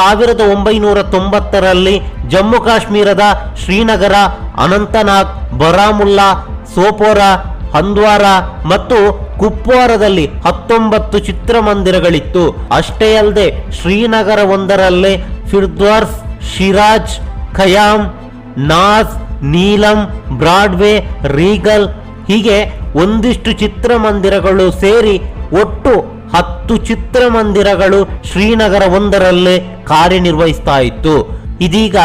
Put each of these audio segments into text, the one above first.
ಸಾವಿರದ ಒಂಬೈನೂರ ತೊಂಬತ್ತರಲ್ಲಿ ಜಮ್ಮು ಕಾಶ್ಮೀರದ ಶ್ರೀನಗರ, ಅನಂತನಾಗ್, ಬರಾಮುಲ್ಲಾ, ಸೋಪೋರಾ, ಹಂದ್ವಾರ ಮತ್ತು ಕುಪ್ವಾರದಲ್ಲಿ ಹತ್ತೊಂಬತ್ತು ಚಿತ್ರಮಂದಿರಗಳಿತ್ತು. ಅಷ್ಟೇ ಅಲ್ಲದೆ ಶ್ರೀನಗರ ಒಂದರಲ್ಲೇ ಫಿರ್ದ್ವಾರ್ಸ್, ಶಿರಾಜ್ ಖಯಾಮ್ ನಾಜ್ ನೀಲಂ, ಬ್ರಾಡ್ವೇ, ರೀಗಲ್ ಹೀಗೆ ಒಂದಿಷ್ಟು ಚಿತ್ರಮಂದಿರಗಳು ಸೇರಿ ಒಟ್ಟು ಹತ್ತು ಚಿತ್ರಮಂದಿರಗಳು ಶ್ರೀನಗರ ಒಂದರಲ್ಲೇ ಕಾರ್ಯನಿರ್ವಹಿಸ್ತಾ ಇತ್ತು ಇದೀಗ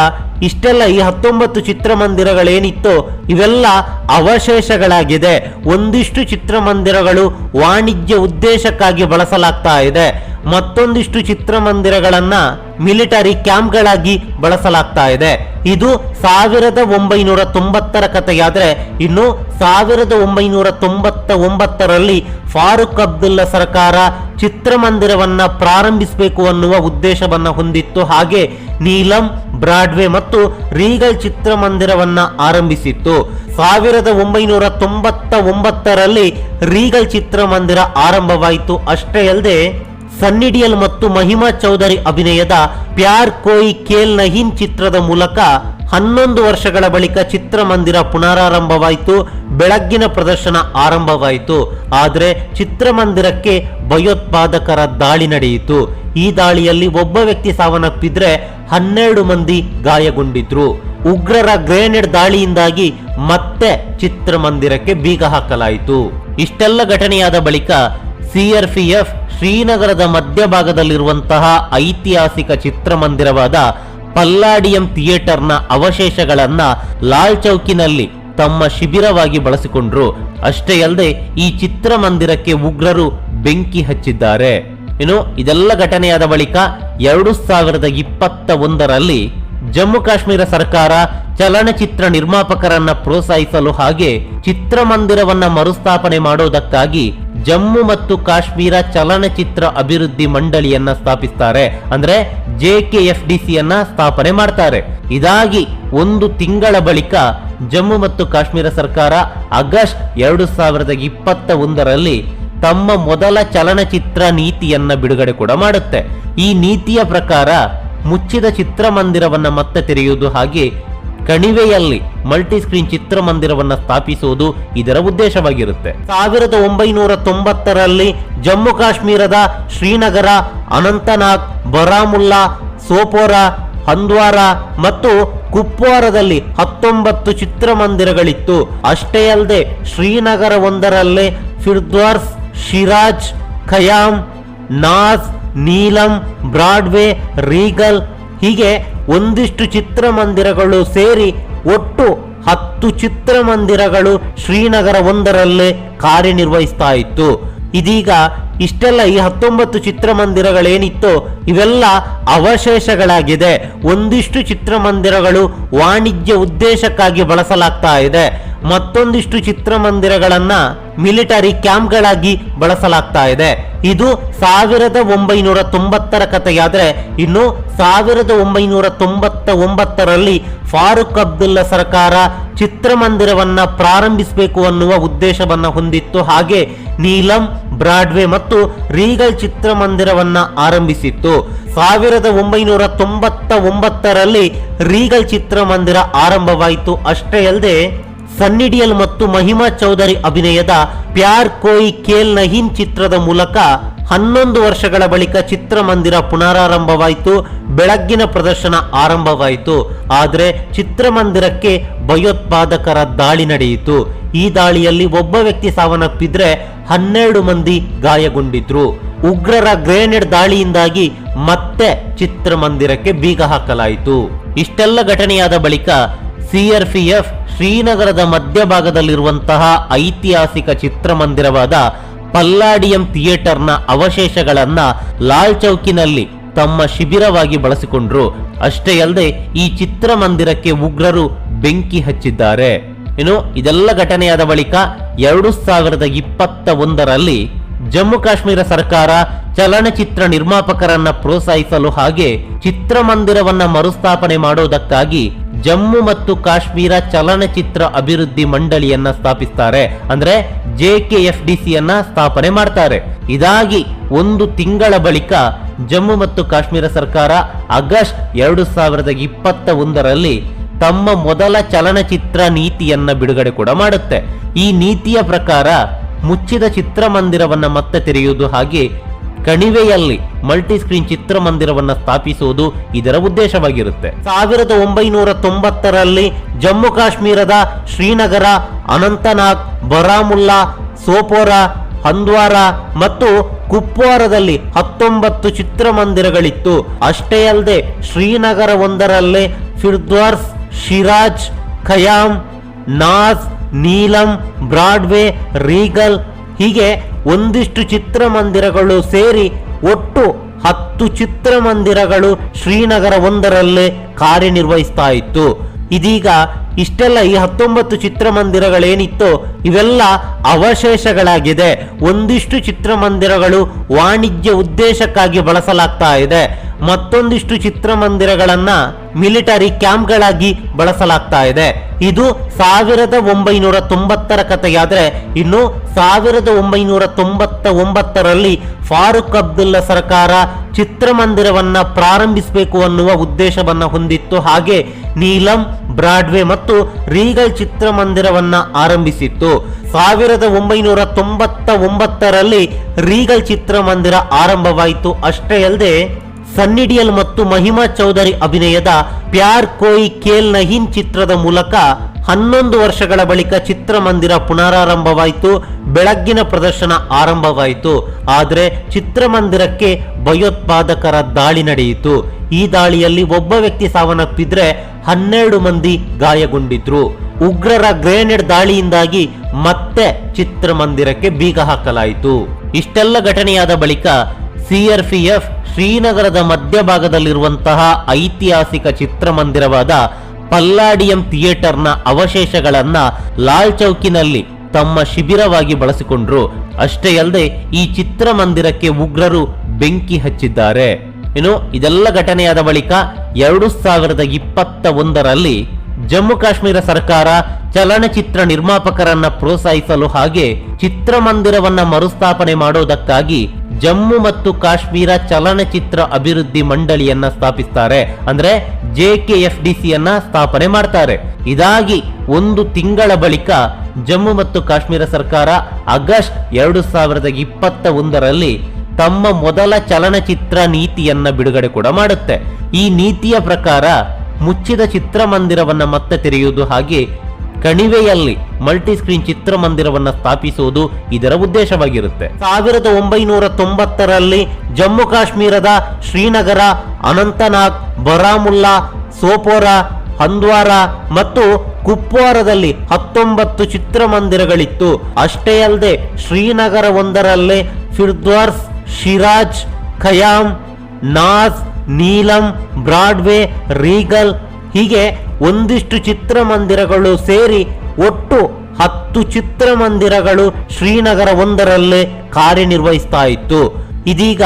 ಇಷ್ಟೆಲ್ಲ ಈ ಹತ್ತೊಂಬತ್ತು ಚಿತ್ರಮಂದಿರಗಳೇನಿತ್ತು ಇವೆಲ್ಲ ಅವಶೇಷಗಳಾಗಿದೆ. ಒಂದಿಷ್ಟು ಚಿತ್ರಮಂದಿರಗಳು ವಾಣಿಜ್ಯ ಉದ್ದೇಶಕ್ಕಾಗಿ ಬಳಸಲಾಗ್ತಾ ಇದೆ. ಮತ್ತೊಂದಿಷ್ಟು ಚಿತ್ರಮಂದಿರಗಳನ್ನ ಮಿಲಿಟರಿ ಕ್ಯಾಂಪ್ಗಳಾಗಿ ಬಳಸಲಾಗ್ತಾ ಇದೆ. ಇದು ಸಾವಿರದ ಒಂಬೈನೂರ ತೊಂಬತ್ತರ ಕಥೆಯಾದರೆ ಇನ್ನು ಸಾವಿರದ ಒಂಬೈನೂರ ತೊಂಬತ್ತ ಒಂಬತ್ತರಲ್ಲಿ ಫಾರೂಕ್ ಅಬ್ದುಲ್ಲಾ ಸರ್ಕಾರ ಚಿತ್ರಮಂದಿರವನ್ನ ಪ್ರಾರಂಭಿಸಬೇಕು ಅನ್ನುವ ಉದ್ದೇಶವನ್ನ ಹೊಂದಿತ್ತು. ಹಾಗೆ ನೀಲಂ, ಬ್ರಾಡ್ವೆ ಮತ್ತು ರೀಗಲ್ ಚಿತ್ರಮಂದಿರವನ್ನ ಆರಂಭಿಸಿತ್ತು. ಸಾವಿರದ ಒಂಬೈನೂರ ತೊಂಬತ್ತ ಒಂಬತ್ತರಲ್ಲಿ ರೀಗಲ್ ಚಿತ್ರಮಂದಿರ ಆರಂಭವಾಯಿತು. ಅಷ್ಟೇ ಅಲ್ಲದೆ ಸನ್ನಿಡಿಯಲ್ ಮತ್ತು ಮಹಿಮಾ ಚೌಧರಿ ಅಭಿನಯದ ಪ್ಯಾರ್ ಕೋಯಿ ಕೇಲ್ ನಹೀನ್ ಚಿತ್ರದ ಮೂಲಕ ಹನ್ನೊಂದು ವರ್ಷಗಳ ಬಳಿಕ ಚಿತ್ರಮಂದಿರ ಪುನರಾರಂಭವಾಯಿತು. ಬೆಳಗ್ಗಿನ ಪ್ರದರ್ಶನ ಆರಂಭವಾಯಿತು. ಆದರೆ ಚಿತ್ರಮಂದಿರಕ್ಕೆ ಭಯೋತ್ಪಾದಕರ ದಾಳಿ ನಡೆಯಿತು. ಈ ದಾಳಿಯಲ್ಲಿ ಒಬ್ಬ ವ್ಯಕ್ತಿ ಸಾವನ್ನಪ್ಪಿದ್ರೆ ಹನ್ನೆರಡು ಮಂದಿ ಗಾಯಗೊಂಡಿದ್ರು. ಉಗ್ರರ ಗ್ರೆನೇಡ್ ದಾಳಿಯಿಂದಾಗಿ ಮತ್ತೆ ಚಿತ್ರಮಂದಿರಕ್ಕೆ ಬೀಗ ಹಾಕಲಾಯಿತು. ಇಷ್ಟೆಲ್ಲ ಘಟನೆಯಾದ ಬಳಿಕ ಸಿಆರ್ಪಿಎಫ್ ಶ್ರೀನಗರದ ಮಧ್ಯಭಾಗದಲ್ಲಿರುವಂತಹ ಐತಿಹಾಸಿಕ ಚಿತ್ರಮಂದಿರವಾದ ಪಲ್ಲಾಡಿಯಂ ಥಿಯೇಟರ್ನ ಅವಶೇಷಗಳನ್ನ ಲಾಲ್ ಚೌಕಿನಲ್ಲಿ ತಮ್ಮ ಶಿಬಿರವಾಗಿ ಬಳಸಿಕೊಂಡ್ರು. ಅಷ್ಟೇ ಅಲ್ಲದೆ ಈ ಚಿತ್ರಮಂದಿರಕ್ಕೆ ಉಗ್ರರು ಬೆಂಕಿ ಹಚ್ಚಿದ್ದಾರೆ. ಇನ್ನು ಇದೆಲ್ಲ ಘಟನೆಯಾದ ಬಳಿಕ ಎರಡು ಸಾವಿರದ ಇಪ್ಪತ್ತ ಒಂದರಲ್ಲಿ ಜಮ್ಮು ಕಾಶ್ಮೀರ ಸರ್ಕಾರ ಚಲನಚಿತ್ರ ನಿರ್ಮಾಪಕರನ್ನ ಪ್ರೋತ್ಸಾಹಿಸಲು ಹಾಗೆ ಚಿತ್ರಮಂದಿರವನ್ನ ಮರುಸ್ಥಾಪನೆ ಮಾಡೋದಕ್ಕಾಗಿ ಜಮ್ಮು ಮತ್ತು ಕಾಶ್ಮೀರ ಚಲನಚಿತ್ರ ಅಭಿವೃದ್ಧಿ ಮಂಡಳಿಯನ್ನ ಸ್ಥಾಪಿಸ್ತಾರೆ. ಅಂದ್ರೆ ಜೆ ಕೆ ಎಫ್ ಡಿ ಸಿಯನ್ನ ಸ್ಥಾಪನೆ ಮಾಡ್ತಾರೆ. ಇದಾಗಿ ಒಂದು ತಿಂಗಳ ಬಳಿಕ ಜಮ್ಮು ಮತ್ತು ಕಾಶ್ಮೀರ ಸರ್ಕಾರ ಆಗಸ್ಟ್ ಎರಡು ಸಾವಿರದ ಇಪ್ಪತ್ತ ಒಂದರಲ್ಲಿ ತಮ್ಮ ಮೊದಲ ಚಲನಚಿತ್ರ ನೀತಿಯನ್ನ ಬಿಡುಗಡೆ ಕೂಡ ಮಾಡುತ್ತೆ. ಈ ನೀತಿಯ ಪ್ರಕಾರ ಮುಚ್ಚಿದ ಚಿತ್ರಮಂದಿರವನ್ನ ಮತ್ತೆ ತೆರೆಯುವುದು ಹಾಗೆ ಕಣಿವೆಯಲ್ಲಿ ಮಲ್ಟಿ ಸ್ಕ್ರೀನ್ ಚಿತ್ರಮಂದಿರವನ್ನು ಸ್ಥಾಪಿಸುವುದು ಇದರ ಉದ್ದೇಶವಾಗಿರುತ್ತೆ. ಸಾವಿರದ ಒಂಬೈನೂರ ತೊಂಬತ್ತರಲ್ಲಿ ಜಮ್ಮು ಕಾಶ್ಮೀರದ ಶ್ರೀನಗರ, ಅನಂತನಾಗ್, ಬರಾಮುಲ್ಲಾ, ಸೋಪೋರಾ, ಹಂದ್ವಾರ ಮತ್ತು ಕುಪ್ವಾರದಲ್ಲಿ ಹತ್ತೊಂಬತ್ತು ಚಿತ್ರಮಂದಿರಗಳಿತ್ತು. ಅಷ್ಟೇ ಅಲ್ಲದೆ ಶ್ರೀನಗರ ಒಂದರಲ್ಲೇ ಫಿರ್ದ್ವಾರ್ಸ್, ಶಿರಾಜ್ ಖಯಾಮ್ ನಾಸ್, ನೀಲಂ, ಬ್ರಾಡ್ವೇ, ರೀಗಲ್ ಹೀಗೆ ಒಂದಿಷ್ಟು ಚಿತ್ರಮಂದಿರಗಳು ಸೇರಿ ಒಟ್ಟು ಹತ್ತು ಚಿತ್ರಮಂದಿರಗಳು ಶ್ರೀನಗರ ಒಂದರಲ್ಲೇ ಕಾರ್ಯನಿರ್ವಹಿಸ್ತಾ ಇತ್ತು. ಇದೀಗ ಇಷ್ಟೆಲ್ಲ ಈ ಹತ್ತೊಂಬತ್ತು ಚಿತ್ರಮಂದಿರಗಳೇನಿತ್ತು ಇವೆಲ್ಲ ಅವಶೇಷಗಳಾಗಿದೆ. ಒಂದಿಷ್ಟು ಚಿತ್ರಮಂದಿರಗಳು ವಾಣಿಜ್ಯ ಉದ್ದೇಶಕ್ಕಾಗಿ ಬಳಸಲಾಗ್ತಾ ಇದೆ. ಮತ್ತೊಂದಿಷ್ಟು ಚಿತ್ರಮಂದಿರಗಳನ್ನ ಮಿಲಿಟರಿ ಕ್ಯಾಂಪ್ಗಳಾಗಿ ಬಳಸಲಾಗ್ತಾ ಇದೆ. ಇದು ಸಾವಿರದ ಒಂಬೈನೂರ ತೊಂಬತ್ತರ ಕಥೆಯಾದರೆ ಇನ್ನು ಸಾವಿರದ ಒಂಬೈನೂರ ತೊಂಬತ್ತ ಒಂಬತ್ತರಲ್ಲಿ ಫಾರೂಕ್ ಅಬ್ದುಲ್ಲಾ ಸರ್ಕಾರ ಚಿತ್ರಮಂದಿರವನ್ನ ಪ್ರಾರಂಭಿಸಬೇಕು ಅನ್ನುವ ಉದ್ದೇಶವನ್ನ ಹೊಂದಿತ್ತು. ಹಾಗೆ ನೀಲಂ, ಬ್ರಾಡ್ವೆ ಮತ್ತು ರೀಗಲ್ ಚಿತ್ರಮಂದಿರವನ್ನ ಆರಂಭಿಸಿತ್ತು. ಸಾವಿರದ ಒಂಬೈನೂರ ತೊಂಬತ್ತ ಒಂಬತ್ತರಲ್ಲಿ ರೀಗಲ್ ಚಿತ್ರಮಂದಿರ ಆರಂಭವಾಯಿತು. ಅಷ್ಟೇ ಅಲ್ಲದೆ ಸನ್ನಿಡಿಯಲ್ ಮತ್ತು ಮಹಿಮಾ ಚೌಧರಿ ಅಭಿನಯದ ಪ್ಯಾರ್ ಕೋಯಿ ಕೇಲ್ ನಹೀನ್ ಚಿತ್ರದ ಮೂಲಕ ಹನ್ನೊಂದು ವರ್ಷಗಳ ಬಳಿಕ ಚಿತ್ರಮಂದಿರ ಪುನರಾರಂಭವಾಯಿತು, ಬೆಳಗ್ಗಿನ ಪ್ರದರ್ಶನ ಆರಂಭವಾಯಿತು. ಆದರೆ ಚಿತ್ರಮಂದಿರಕ್ಕೆ ಭಯೋತ್ಪಾದಕರ ದಾಳಿ ನಡೆಯಿತು. ಈ ದಾಳಿಯಲ್ಲಿ ಒಬ್ಬ ವ್ಯಕ್ತಿ ಸಾವನ್ನಪ್ಪಿದ್ರೆ ಹನ್ನೆರಡು ಮಂದಿ ಗಾಯಗೊಂಡಿದ್ರು. ಉಗ್ರರ ಗ್ರೆನೇಡ್ ದಾಳಿಯಿಂದಾಗಿ ಮತ್ತೆ ಚಿತ್ರಮಂದಿರಕ್ಕೆ ಬೀಗ ಹಾಕಲಾಯಿತು. ಇಷ್ಟೆಲ್ಲ ಘಟನೆಯಾದ ಬಳಿಕ ಸಿಆರ್ಪಿಎಫ್ ಶ್ರೀನಗರದ ಮಧ್ಯಭಾಗದಲ್ಲಿರುವಂತಹ ಐತಿಹಾಸಿಕ ಚಿತ್ರಮಂದಿರವಾದ ಪಲ್ಲಾಡಿಯಂ ಥಿಯೇಟರ್ನ ಅವಶೇಷಗಳನ್ನ ಲಾಲ್ ಚೌಕಿನಲ್ಲಿ ತಮ್ಮ ಶಿಬಿರವಾಗಿ ಬಳಸಿಕೊಂಡ್ರು. ಅಷ್ಟೇ ಅಲ್ಲದೆ ಈ ಚಿತ್ರಮಂದಿರಕ್ಕೆ ಉಗ್ರರು ಬೆಂಕಿ ಹಚ್ಚಿದ್ದಾರೆ. ಇನ್ನು ಇದೆಲ್ಲ ಘಟನೆಯಾದ ಬಳಿಕ ಎರಡು ಸಾವಿರದ ಇಪ್ಪತ್ತ ಒಂದರಲ್ಲಿ ಜಮ್ಮು ಕಾಶ್ಮೀರ ಸರ್ಕಾರ ಚಲನಚಿತ್ರ ನಿರ್ಮಾಪಕರನ್ನ ಪ್ರೋತ್ಸಾಹಿಸಲು ಹಾಗೆ ಚಿತ್ರಮಂದಿರವನ್ನ ಮರುಸ್ಥಾಪನೆ ಮಾಡೋದಕ್ಕಾಗಿ ಜಮ್ಮು ಮತ್ತು ಕಾಶ್ಮೀರ ಚಲನಚಿತ್ರ ಅಭಿವೃದ್ಧಿ ಮಂಡಳಿಯನ್ನ ಸ್ಥಾಪಿಸ್ತಾರೆ. ಅಂದ್ರೆ ಜೆ ಕೆ ಎಫ್ ಡಿ ಸಿಯನ್ನ ಸ್ಥಾಪನೆ ಮಾಡ್ತಾರೆ. ಇದಾಗಿ ಒಂದು ತಿಂಗಳ ಬಳಿಕ ಜಮ್ಮು ಮತ್ತು ಕಾಶ್ಮೀರ ಸರ್ಕಾರ ಆಗಸ್ಟ್ ಎರಡು ಸಾವಿರದ ಇಪ್ಪತ್ತ ಒಂದರಲ್ಲಿ ತಮ್ಮ ಮೊದಲ ಚಲನಚಿತ್ರ ನೀತಿಯನ್ನ ಬಿಡುಗಡೆ ಕೂಡ ಮಾಡುತ್ತೆ. ಈ ನೀತಿಯ ಪ್ರಕಾರ ಮುಚ್ಚಿದ ಚಿತ್ರಮಂದಿರವನ್ನ ಮತ್ತೆ ತೆರೆಯುವುದು ಹಾಗೆ ಕಣಿವೆಯಲ್ಲಿ ಮಲ್ಟಿ ಸ್ಕ್ರೀನ್ ಚಿತ್ರಮಂದಿರವನ್ನ ಸ್ಥಾಪಿಸುವುದು ಇದರ ಉದ್ದೇಶವಾಗಿರುತ್ತೆ. ಸಾವಿರದ ಒಂಬೈನೂರ ತೊಂಬತ್ತರಲ್ಲಿ ಜಮ್ಮು ಕಾಶ್ಮೀರದ ಶ್ರೀನಗರ, ಅನಂತನಾಗ್, ಬರಾಮುಲ್ಲಾ, ಸೋಪೋರಾ, ಹಂದ್ವಾರ ಮತ್ತು ಕುಪ್ವಾರದಲ್ಲಿ ಹತ್ತೊಂಬತ್ತು ಚಿತ್ರಮಂದಿರಗಳಿತ್ತು. ಅಷ್ಟೇ ಅಲ್ಲದೆ ಶ್ರೀನಗರ ಒಂದರಲ್ಲೇ ಫಿರ್ದ್ವಾರ್ಸ್ ಶಿರಾಜ್ ಖಯಾಮ್ ನಾಜ್ ನೀಲಂ, ಬ್ರಾಡ್ವೇ, ರೀಗಲ್ ಹೀಗೆ ಒಂದಿಷ್ಟು ಚಿತ್ರಮಂದಿರಗಳು ಸೇರಿ ಒಟ್ಟು ಹತ್ತು ಚಿತ್ರಮಂದಿರಗಳು ಶ್ರೀನಗರ ಒಂದರಲ್ಲೇ ಕಾರ್ಯನಿರ್ವಹಿಸ್ತಾ ಇತ್ತು. ಇದೀಗ ಇಷ್ಟೆಲ್ಲ ಈ ಹತ್ತೊಂಬತ್ತು ಚಿತ್ರಮಂದಿರಗಳೇನಿತ್ತು ಇವೆಲ್ಲ ಅವಶೇಷಗಳಾಗಿದೆ. ಒಂದಿಷ್ಟು ಚಿತ್ರಮಂದಿರಗಳು ವಾಣಿಜ್ಯ ಉದ್ದೇಶಕ್ಕಾಗಿ ಬಳಸಲಾಗ್ತಾ ಇದೆ. ಮತ್ತೊಂದಿಷ್ಟು ಚಿತ್ರಮಂದಿರಗಳನ್ನ ಮಿಲಿಟರಿ ಕ್ಯಾಂಪ್ಗಳಾಗಿ ಬಳಸಲಾಗ್ತಾ ಇದೆ. ಇದು ಸಾವಿರದ ಒಂಬೈನೂರ ತೊಂಬತ್ತರ ಕಥೆಯಾದ್ರೆ ಇನ್ನು ಸಾವಿರದ ಒಂಬೈನೂರ ತೊಂಬತ್ತ ಒಂಬತ್ತರಲ್ಲಿ ಫಾರೂಕ್ ಅಬ್ದುಲ್ಲಾ ಸರ್ಕಾರ ಚಿತ್ರಮಂದಿರವನ್ನ ಪ್ರಾರಂಭಿಸಬೇಕು ಅನ್ನುವ ಉದ್ದೇಶವನ್ನ ಹೊಂದಿತ್ತು. ಹಾಗೆ ನೀಲಂ, ಬ್ರಾಡ್ವೆ ಮತ್ತು ರೀಗಲ್ ಚಿತ್ರಮಂದಿರವನ್ನ ಆರಂಭಿಸಿತ್ತು. ಸಾವಿರದ ಒಂಬೈನೂರ ತೊಂಬತ್ತ ಒಂಬತ್ತರಲ್ಲಿ ರೀಗಲ್ ಚಿತ್ರಮಂದಿರ ಆರಂಭವಾಯಿತು. ಅಷ್ಟೇ ಅಲ್ಲದೆ ಸನ್ನಿ ಡಿಯಲ್ ಮತ್ತು ಮಹಿಮಾ ಚೌಧರಿ ಅಭಿನಯದ ಪ್ಯಾರ್ ಕೋಯಿ ಕೇಲ್ ನಹೀನ್ ಚಿತ್ರದ ಮೂಲಕ ಹನ್ನೊಂದು ವರ್ಷಗಳ ಬಳಿಕ ಚಿತ್ರಮಂದಿರ ಪುನರಾರಂಭವಾಯಿತು, ಬೆಳಗ್ಗಿನ ಪ್ರದರ್ಶನ ಆರಂಭವಾಯಿತು. ಆದರೆ ಚಿತ್ರಮಂದಿರಕ್ಕೆ ಭಯೋತ್ಪಾದಕರ ದಾಳಿ ನಡೆಯಿತು. ಈ ದಾಳಿಯಲ್ಲಿ ಒಬ್ಬ ವ್ಯಕ್ತಿ ಸಾವನ್ನಪ್ಪಿದ್ರೆ ಹನ್ನೆರಡು ಮಂದಿ ಗಾಯಗೊಂಡಿದ್ರು. ಉಗ್ರರ ಗ್ರೆನೇಡ್ ದಾಳಿಯಿಂದಾಗಿ ಮತ್ತೆ ಚಿತ್ರಮಂದಿರಕ್ಕೆ ಬೀಗ ಹಾಕಲಾಯಿತು. ಇಷ್ಟೆಲ್ಲ ಘಟನೆಯಾದ ಬಳಿಕ ಸಿಆರ್ಪಿಎಫ್ ಶ್ರೀನಗರದ ಮಧ್ಯಭಾಗದಲ್ಲಿರುವಂತಹ ಐತಿಹಾಸಿಕ ಚಿತ್ರಮಂದಿರವಾದ ಪಲ್ಲಾಡಿಯಂ ಥಿಯೇಟರ್ನ ಅವಶೇಷಗಳನ್ನ ಲಾಲ್ ಚೌಕಿನಲ್ಲಿ ತಮ್ಮ ಶಿಬಿರವಾಗಿ ಬಳಸಿಕೊಂಡ್ರು. ಅಷ್ಟೇ ಅಲ್ಲದೆ ಈ ಚಿತ್ರಮಂದಿರಕ್ಕೆ ಉಗ್ರರು ಬೆಂಕಿ ಹಚ್ಚಿದ್ದಾರೆ. ಇನ್ನು ಇದೆಲ್ಲ ಘಟನೆಯಾದ ಬಳಿಕ ಎರಡು ಸಾವಿರದ ಇಪ್ಪತ್ತ ಒಂದರಲ್ಲಿ ಜಮ್ಮು ಕಾಶ್ಮೀರ ಸರ್ಕಾರ ಚಲನಚಿತ್ರ ನಿರ್ಮಾಪಕರನ್ನ ಪ್ರೋತ್ಸಾಹಿಸಲು ಹಾಗೆ ಚಿತ್ರಮಂದಿರವನ್ನ ಮರುಸ್ಥಾಪನೆ ಮಾಡೋದಕ್ಕಾಗಿ ಜಮ್ಮು ಮತ್ತು ಕಾಶ್ಮೀರ ಚಲನಚಿತ್ರ ಅಭಿವೃದ್ಧಿ ಮಂಡಳಿಯನ್ನ ಸ್ಥಾಪಿಸ್ತಾರೆ. ಅಂದ್ರೆ ಜೆ ಕೆ ಎಫ್ ಡಿ ಸಿಯನ್ನ ಸ್ಥಾಪನೆ ಮಾಡ್ತಾರೆ. ಇದಾಗಿ ಒಂದು ತಿಂಗಳ ಬಳಿಕ ಜಮ್ಮು ಮತ್ತು ಕಾಶ್ಮೀರ ಸರ್ಕಾರ ಆಗಸ್ಟ್ ಎರಡು ಸಾವಿರದ ಇಪ್ಪತ್ತ ಒಂದರಲ್ಲಿ ತಮ್ಮ ಮೊದಲ ಚಲನಚಿತ್ರ ನೀತಿಯನ್ನ ಬಿಡುಗಡೆ ಕೂಡ ಮಾಡುತ್ತೆ. ಈ ನೀತಿಯ ಪ್ರಕಾರ ಮುಚ್ಚಿದ ಚಿತ್ರಮಂದಿರವನ್ನ ಮತ್ತೆ ತೆರೆಯುವುದು ಹಾಗೆ ಕಣಿವೆಯಲ್ಲಿ ಮಲ್ಟಿಸ್ಕ್ರೀನ್ ಚಿತ್ರಮಂದಿರವನ್ನು ಸ್ಥಾಪಿಸುವುದು ಇದರ ಉದ್ದೇಶವಾಗಿರುತ್ತೆ. ಸಾವಿರದ ಒಂಬೈನೂರ ತೊಂಬತ್ತರಲ್ಲಿ ಜಮ್ಮು ಕಾಶ್ಮೀರದ ಶ್ರೀನಗರ, ಅನಂತನಾಗ್, ಬರಾಮುಲ್ಲಾ, ಸೋಪೋರಾ, ಹಂದ್ವಾರ ಮತ್ತು ಕುಪ್ವಾರದಲ್ಲಿ ಹತ್ತೊಂಬತ್ತು ಚಿತ್ರಮಂದಿರಗಳಿತ್ತು. ಅಷ್ಟೇ ಅಲ್ಲದೆ ಶ್ರೀನಗರ ಒಂದರಲ್ಲಿ ಫಿರ್ದ್ವಾರ್ಸ್, ಶಿರಾಜ್ ಖಯಾಮ್ ನಾಜ್ ನೀಲಂ, ಬ್ರಾಡ್ವೇ, ರೀಗಲ್ ಹೀಗೆ ಒಂದಿಷ್ಟು ಚಿತ್ರಮಂದಿರಗಳು ಸೇರಿ ಒಟ್ಟು ಹತ್ತು ಚಿತ್ರಮಂದಿರಗಳು ಶ್ರೀನಗರ ಒಂದರಲ್ಲೇ ಕಾರ್ಯನಿರ್ವಹಿಸ್ತಾ ಇತ್ತು. ಇದೀಗ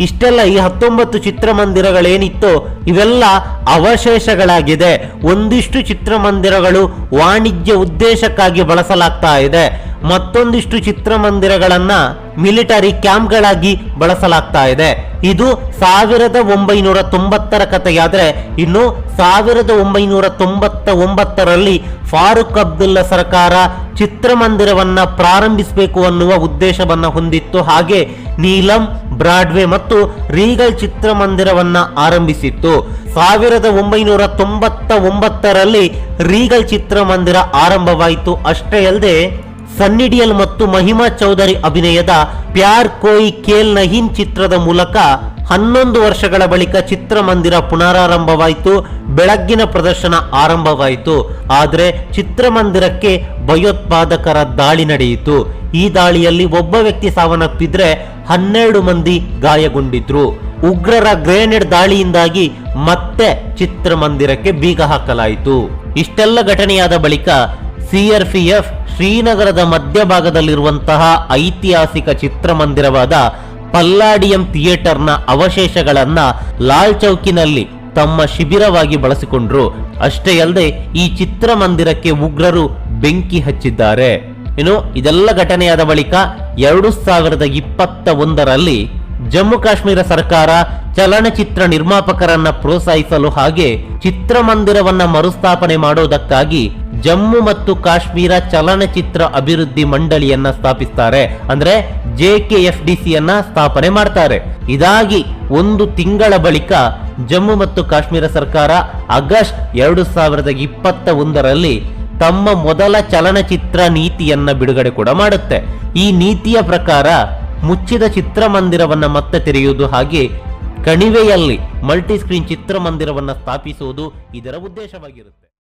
ಇಷ್ಟೆಲ್ಲ ಈ ಹತ್ತೊಂಬತ್ತು ಚಿತ್ರಮಂದಿರಗಳೇನಿತ್ತು ಇವೆಲ್ಲ ಅವಶೇಷಗಳಾಗಿದೆ. ಒಂದಿಷ್ಟು ಚಿತ್ರಮಂದಿರಗಳು ವಾಣಿಜ್ಯ ಉದ್ದೇಶಕ್ಕಾಗಿ ಬಳಸಲಾಗ್ತಾ ಇದೆ. ಮತ್ತೊಂದಿಷ್ಟು ಚಿತ್ರಮಂದಿರಗಳನ್ನ ಮಿಲಿಟರಿ ಕ್ಯಾಂಪ್ಗಳಾಗಿ ಬಳಸಲಾಗ್ತಾ ಇದೆ. ಇದು ಸಾವಿರದ ಒಂಬೈನೂರ ತೊಂಬತ್ತರ ಕಥೆಯಾದರೆ ಇನ್ನು ಸಾವಿರದ ಒಂಬೈನೂರ ತೊಂಬತ್ತ ಒಂಬತ್ತರಲ್ಲಿ ಫಾರೂಕ್ ಅಬ್ದುಲ್ಲಾ ಸರ್ಕಾರ ಚಿತ್ರಮಂದಿರವನ್ನ ಪ್ರಾರಂಭಿಸಬೇಕು ಅನ್ನುವ ಉದ್ದೇಶವನ್ನ ಹೊಂದಿತ್ತು. ಹಾಗೆ ನೀಲಂ, ಬ್ರಾಡ್ವೆ ಮತ್ತು ರೀಗಲ್ ಚಿತ್ರಮಂದಿರವನ್ನ ಆರಂಭಿಸಿತ್ತು. ಸಾವಿರದ ಒಂಬೈನೂರ ತೊಂಬತ್ತ ಒಂಬತ್ತರಲ್ಲಿ ರೀಗಲ್ ಚಿತ್ರಮಂದಿರ ಆರಂಭವಾಯಿತು. ಅಷ್ಟೇ ಅಲ್ಲದೆ ಸನ್ನಿ ಡಿಯಲ್ ಮತ್ತು ಮಹಿಮಾ ಚೌಧರಿ ಅಭಿನಯದ ಪ್ಯಾರ್ ಕೋಯಿ ಕೇಲ್ ನಹೀನ್ ಚಿತ್ರದ ಮೂಲಕ ಹನ್ನೊಂದು ವರ್ಷಗಳ ಬಳಿಕ ಚಿತ್ರಮಂದಿರ ಪುನರಾರಂಭವಾಯಿತು, ಬೆಳಗ್ಗಿನ ಪ್ರದರ್ಶನ ಆರಂಭವಾಯಿತು. ಆದರೆ ಚಿತ್ರಮಂದಿರಕ್ಕೆ ಭಯೋತ್ಪಾದಕರ ದಾಳಿ ನಡೆಯಿತು. ಈ ದಾಳಿಯಲ್ಲಿ ಒಬ್ಬ ವ್ಯಕ್ತಿ ಸಾವನ್ನಪ್ಪಿದ್ರೆ ಹನ್ನೆರಡು ಮಂದಿ ಗಾಯಗೊಂಡಿದ್ರು. ಉಗ್ರರ ಗ್ರೆನೇಡ್ ದಾಳಿಯಿಂದಾಗಿ ಮತ್ತೆ ಚಿತ್ರಮಂದಿರಕ್ಕೆ ಬೀಗ ಹಾಕಲಾಯಿತು. ಇಷ್ಟೆಲ್ಲ ಘಟನೆಯಾದ ಬಳಿಕ ಸಿಆರ್ಪಿಎಫ್ ಶ್ರೀನಗರದ ಮಧ್ಯಭಾಗದಲ್ಲಿರುವಂತಹ ಐತಿಹಾಸಿಕ ಚಿತ್ರಮಂದಿರವಾದ ಪಲ್ಲಾಡಿಯಂ ಥಿಯೇಟರ್ನ ಅವಶೇಷಗಳನ್ನ ಲಾಲ್ ಚೌಕಿನಲ್ಲಿ ತಮ್ಮ ಶಿಬಿರವಾಗಿ ಬಳಸಿಕೊಂಡ್ರು. ಅಷ್ಟೇ ಅಲ್ಲದೆ ಈ ಚಿತ್ರಮಂದಿರಕ್ಕೆ ಉಗ್ರರು ಬೆಂಕಿ ಹಚ್ಚಿದ್ದಾರೆ. ಇನ್ನು ಇದೆಲ್ಲ ಘಟನೆಯಾದ ಬಳಿಕ ಎರಡು ಸಾವಿರದ ಇಪ್ಪತ್ತ ಒಂದರಲ್ಲಿ ಜಮ್ಮು ಕಾಶ್ಮೀರ ಸರ್ಕಾರ ಚಲನಚಿತ್ರ ನಿರ್ಮಾಪಕರನ್ನ ಪ್ರೋತ್ಸಾಹಿಸಲು ಹಾಗೆ ಚಿತ್ರಮಂದಿರವನ್ನ ಮರುಸ್ಥಾಪನೆ ಮಾಡೋದಕ್ಕಾಗಿ ಜಮ್ಮು ಮತ್ತು ಕಾಶ್ಮೀರ ಚಲನಚಿತ್ರ ಅಭಿವೃದ್ಧಿ ಮಂಡಳಿಯನ್ನ ಸ್ಥಾಪಿಸ್ತಾರೆ. ಅಂದ್ರೆ ಜೆ ಕೆ ಎಫ್ ಡಿ ಸಿಯನ್ನ ಸ್ಥಾಪನೆ ಮಾಡ್ತಾರೆ. ಇದಾಗಿ ಒಂದು ತಿಂಗಳ ಬಳಿಕ ಜಮ್ಮು ಮತ್ತು ಕಾಶ್ಮೀರ ಸರ್ಕಾರ ಆಗಸ್ಟ್ ಎರಡು ಸಾವಿರದ ಇಪ್ಪತ್ತ ಒಂದರಲ್ಲಿ ತಮ್ಮ ಮೊದಲ ಚಲನಚಿತ್ರ ನೀತಿಯನ್ನ ಬಿಡುಗಡೆ ಕೂಡ ಮಾಡುತ್ತೆ. ಈ ನೀತಿಯ ಪ್ರಕಾರ ಮುಚ್ಚಿದ ಚಿತ್ರಮಂದಿರವನ್ನು ಮತ್ತೆ ತೆರೆಯುವುದು ಹಾಗೆ ಕಣಿವೆಯಲ್ಲಿ ಮಲ್ಟಿಸ್ಕ್ರೀನ್ ಚಿತ್ರಮಂದಿರವನ್ನು ಸ್ಥಾಪಿಸುವುದು ಇದರ ಉದ್ದೇಶವಾಗಿರುತ್ತೆ.